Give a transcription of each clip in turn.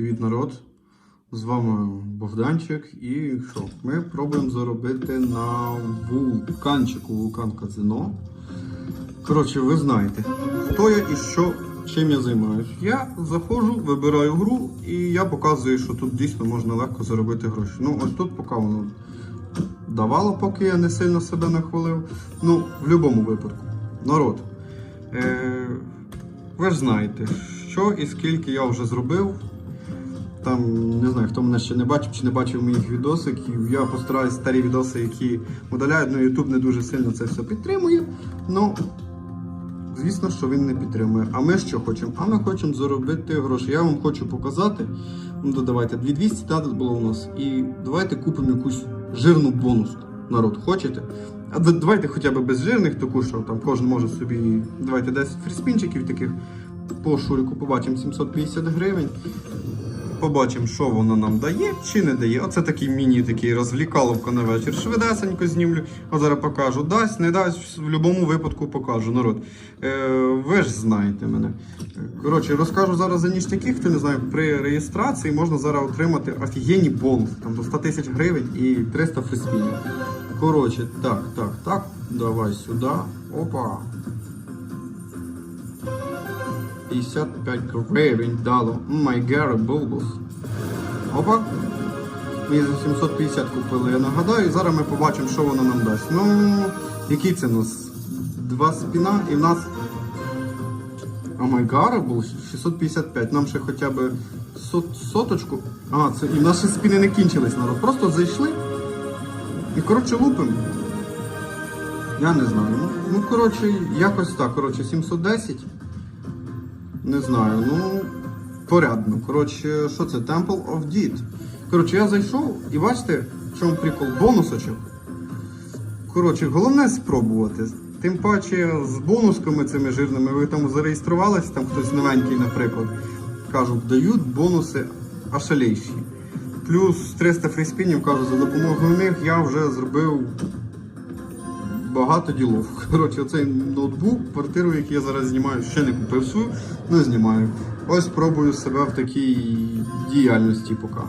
Привіт, народ! З вами Богданчик. І що? Ми пробуємо заробити на вулканчику вулкан Казино. Коротше, ви знаєте, хто я і що, чим я займаюсь. Я заходжу, вибираю гру і я показую, що тут дійсно можна легко заробити гроші. Ну, ось тут поки воно давало, поки я не сильно себе нахвалив. Ну, в будь-якому випадку. Народ. Е- ви ж знаєте, що і скільки я вже зробив. Там не знаю, хто мене ще не бачив чи не бачив моїх відосиків. Я постараюсь старі відоси, які видаляють, ну YouTube не дуже сильно це все підтримує. Ну, звісно, що він не підтримує. А ми що хочемо? А ми хочемо заробити гроші. Я вам хочу показати. Ну, то давайте 2200 дати було у нас. І давайте купимо якусь жирну бонуску. Народ, хочете? А давайте хоча б без жирних, таку, що там кожен може собі. Давайте 10 фріспінчиків таких по шурику побачимо 750 гривень. Побачимо, що воно нам дає чи не дає. Оце такий міні такий розвлікаловка на вечір. Швидесенько знімлю. От зараз покажу. Дасть, не дасть, в будь-якому випадку покажу. Народ. Е, ви ж знаєте мене. Коротше, розкажу зараз за ніштяки, хто не знає, при реєстрації можна зараз отримати офігенні бонуси. Там до 100 тисяч гривень і 300 фриспінів. Коротше, так, так, так. Давай сюди. Опа. 55 гривень дало. Майгера Булбус. Опа. Ми за 750 купили, я нагадаю. і Зараз ми побачимо, що воно нам дасть. Ну, який це у нас? Два спіна і в нас. А Майгара був 655. Нам ще хоча б сот, соточку. А, це і в нас ще спіни не кінчились народ. Просто зайшли. І коротше лупимо. Я не знаю. Ну коротше, якось так. Коротше, 710. Не знаю, ну порядно. Коротше, що це? Temple of Deed. Коротше, я зайшов і бачите, в чому прикол бонусочок. Коротше, головне спробувати. Тим паче з бонусками цими жирними, ви там зареєструвалися, там хтось новенький, наприклад. Кажуть, дають бонуси ашалейші. Плюс 300 фріспінів, кажу, за допомогою них я вже зробив багато ділов. Коротше, оцей ноутбук, квартиру, яку я зараз знімаю, ще не купив свою, не знімаю. Ось пробую себе в такій діяльності поки.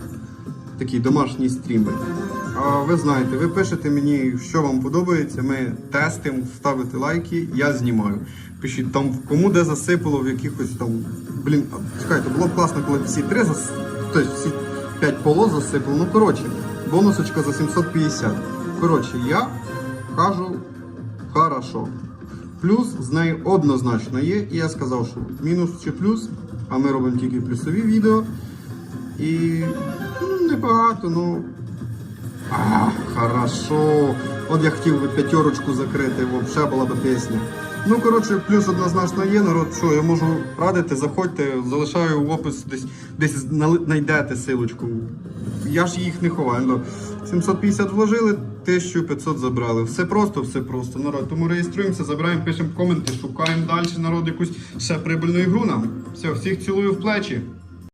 Такий домашній стрімер. А ви знаєте, ви пишете мені, що вам подобається. Ми тестимо, ставите лайки, я знімаю. Пишіть там, кому де засипало в якихось там. Блін, а, чекайте, було б класно, коли всі три зас... тобто всі п'ять полос засипало. Ну коротше, бонусочка за 750. Коротше, я кажу хорошо. Плюс з нею однозначно є. І я сказав, що мінус чи плюс, а ми робимо тільки плюсові відео. І ну, небагато, ну. А, хорошо. От я хотів би п'ятерочку закрити, взагалі була б пісня. Ну, коротше, плюс однозначно є, народ, що я можу радити, заходьте, залишаю в опис, десь десь знайдете силочку. Я ж їх не ховаю. Ну, 750 вложили, 1500 забрали. Все просто, все просто, народ. Тому реєструємося, забираємо, пишемо коменти, шукаємо далі народ якусь ще прибильну ігру нам. Все, всіх цілую в плечі.